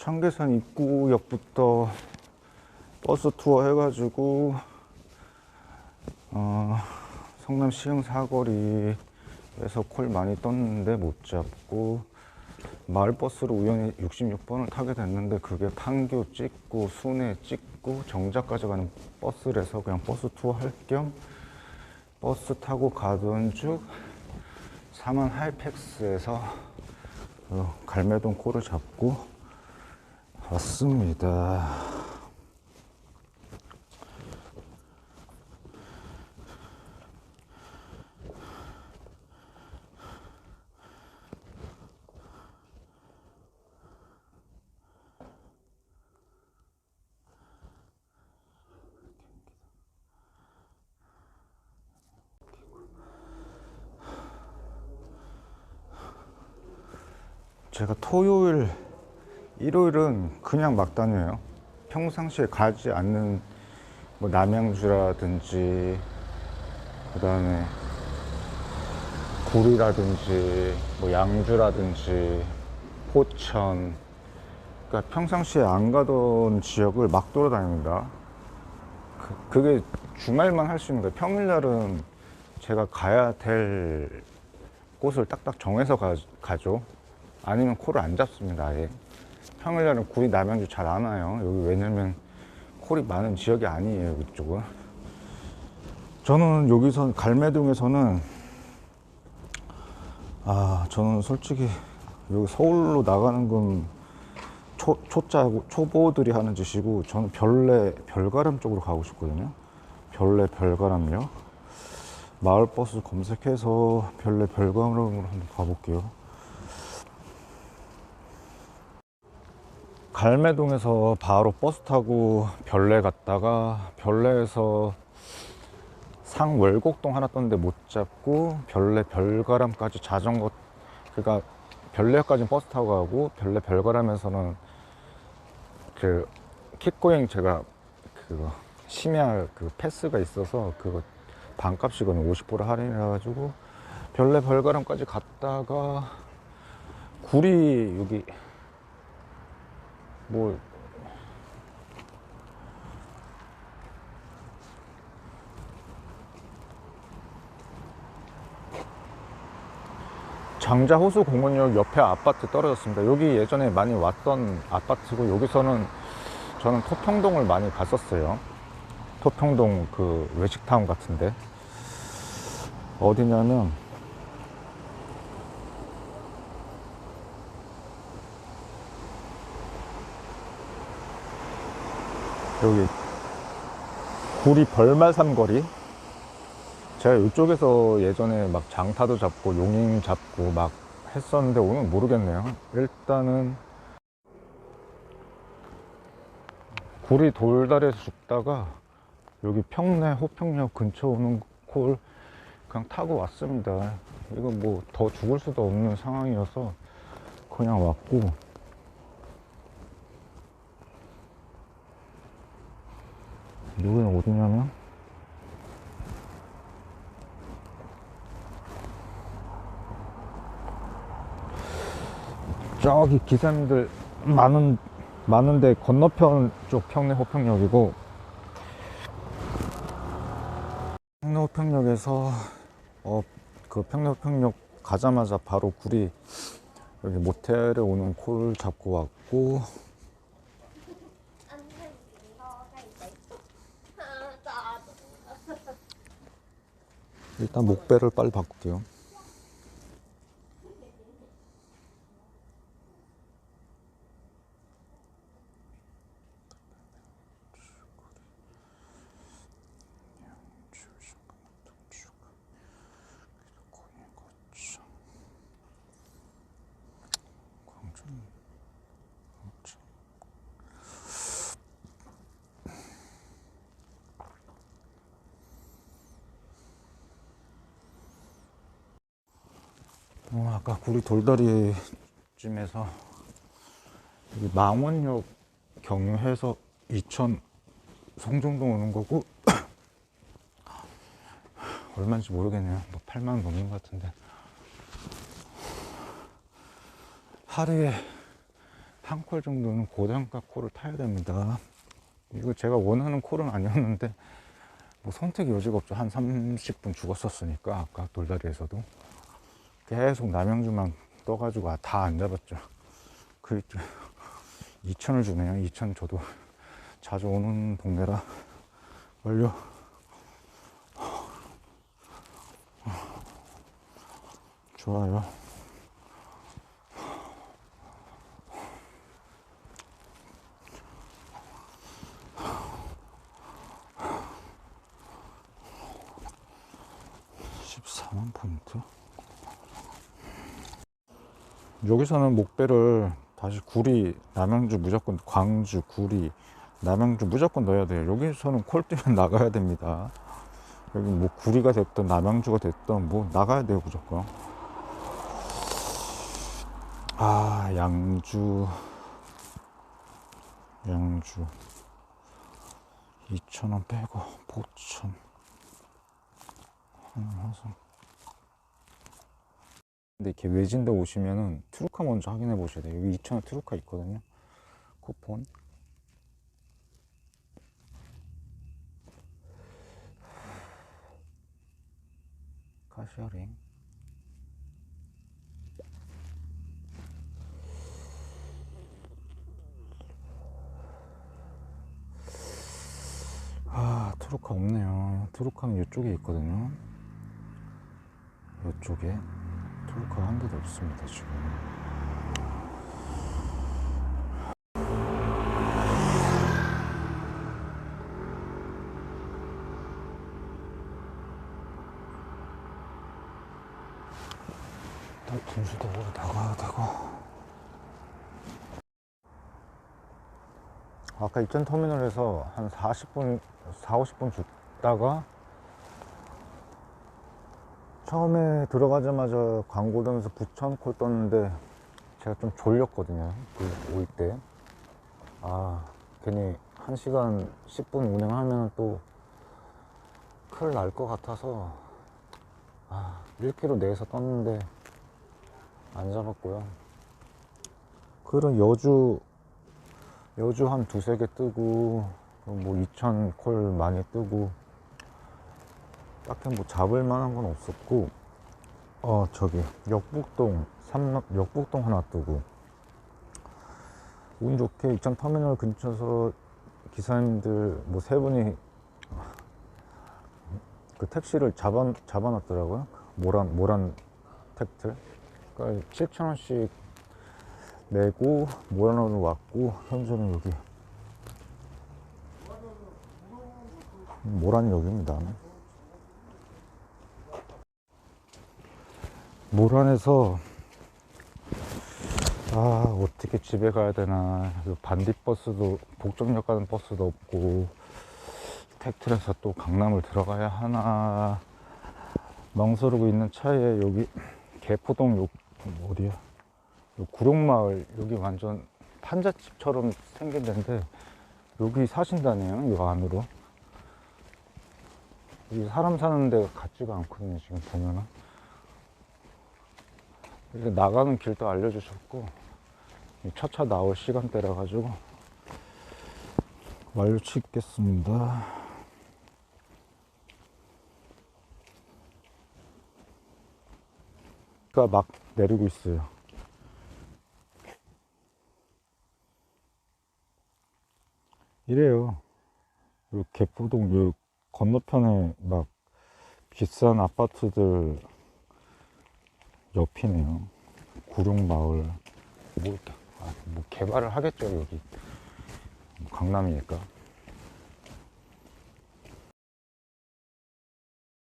청계산 입구역부터 버스 투어 해가지고 어, 성남 시흥 사거리에서 콜 많이 떴는데 못 잡고 마을버스로 우연히 66번을 타게 됐는데 그게 판교 찍고 순회 찍고 정자까지 가는 버스라서 그냥 버스 투어 할 겸 버스 타고 가던 중 사만 하이팩스에서 어, 갈매동 콜을 잡고 왔습니다. 제가 토요일, 일요일은 그냥 막 다녀요. 평상시에 가지 않는 뭐 남양주라든지 그 다음에 구리라든지 뭐 양주라든지 포천 그러니까 평상시에 안 가던 지역을 막 돌아다닙니다. 그, 그게 주말만 할 수 있는 거예요. 평일날은 제가 가야 될 곳을 딱딱 정해서 가, 가죠. 아니면 콜을 안 잡습니다. 아예. 평일날은 구리 남양주 잘 안 와요. 여기 왜냐면 콜이 많은 지역이 아니에요. 이쪽은. 저는 여기서 갈매동에서는 아 저는 솔직히 여기 서울로 나가는 건 초, 초짜고 초보들이 하는 짓이고 저는 별내 별가람 쪽으로 가고 싶거든요. 별내 별가람역 마을버스 검색해서 별내 별가람으로 한번 가볼게요. 갈매동에서 바로 버스 타고 별내 갔다가 별내에서 상월곡동 하나 떴는데 못 잡고 별내 별가람까지 자전거 그러니까 별내까지 버스 타고 가고 별내 별가람에서는 그 킥고잉 제가 그거 심야 그 패스가 있어서 그거 반값이거든요 50% 할인해 가지고 별내 별가람까지 갔다가 구리 여기 뭐 장자 호수 공원역 옆에 아파트 떨어졌습니다. 여기 예전에 많이 왔던 아파트고 여기서는 저는 토평동을 많이 갔었어요. 토평동 그 외식타운 같은데 어디냐면 여기 구리 벌말 삼거리? 제가 이쪽에서 예전에 막 장타도 잡고 용인 잡고 막 했었는데 오늘 모르겠네요. 일단은 구리 돌다리에서 죽다가 여기 평내 호평역 근처 오는 콜 그냥 타고 왔습니다. 이건 뭐더 죽을 수도 없는 상황이어서 그냥 왔고 여기는 어디냐면? 저기 기사님들 많은 많은데 건너편 쪽 평내 호평역이고 평내 호평역에서 어, 그 평내 호평역 가자마자 바로 구리 여기 모텔에 오는 콜 잡고 왔고 일단 목배를 빨리 바꿀게요. 어, 아까 구리 돌다리쯤에서 망원역 경유해서 이천 성정동 오는 거고 얼마인지 모르겠네요. 뭐 8만 원 넘는 것 같은데 하루에 한 콜 정도는 고단가 콜을 타야 됩니다. 이거 제가 원하는 콜은 아니었는데 뭐 선택의 여지가 없죠. 한 30분 죽었었으니까 아까 돌다리에서도 계속 남양주만 떠가지고 아, 다안 잡았죠. 그 2천을 주네요. 2천 저도 자주 오는 동네라 완료. 좋아요. (14만) 포인트 여기서는 목배를 다시 구리 남양주 무조건 광주 구리 남양주 무조건 넣어야 돼요. 여기서는 콜 뛰면 나가야 됩니다. 여기 뭐 구리가 됐든 남양주가 됐든 뭐 나가야 돼요 무조건. 아 양주. 양주. 2,000원 빼고 보천. 한화성 근데 이렇게 외진데 오시면은 트루카 먼저 확인해 보셔야 돼요. 여기 2,000원 트루카 있거든요. 쿠폰. 카시어링. 아 트루카 없네요. 트루카는 이쪽에 있거든요. 이쪽에 트루카 한 대도 없습니다 지금. 일단 분수도로 나가야 되고. 아까 입전 터미널에서 한 40분, 4, 50분 죽다가 처음에 들어가자마자 광고 되면서 부천콜 떴는데 제가 좀 졸렸거든요. 그올 때. 아, 괜히 1시간 10분 운행하면 또 큰일 날 것 같아서 아, 1km 내에서 떴는데 안 잡았고요. 그런 여주 여주 한 두세 개 뜨고 뭐 2천 콜 많이 뜨고 딱히 뭐 잡을 만한 건 없었고 어 저기 역북동 삼 역북동 하나 뜨고 운 좋게 익천 터미널 근처에서 기사님들 뭐 세 분이 그 택시를 잡아 잡아놨더라고요 모란 모란 택트 그러니까 7천 원씩 내고 모란으로 왔고 현재는 여기 모란역입니다. 모란에서 아 어떻게 집에 가야 되나. 그 반딧버스도 복정역 가는 버스도 없고 택트에서 또 강남을 들어가야 하나. 멍서르고 있는 차에 여기 개포동 요 어디야? 요 구룡마을 여기 완전 판잣집처럼 생긴 데인데 여기 사신다네요 이 안으로. 여기 사람 사는 데 같지가 않거든요 지금 보면은 이렇게 나가는 길도 알려주셨고 이 차차 나올 시간대라 가지고 완료 짓겠습니다 비가 막 내리고 있어요 이래요. 요 개포동 요 건너편에 막 비싼 아파트들 옆이네요. 구룡마을. 뭐, 아, 뭐 개발을 하겠죠, 여기. 강남이니까.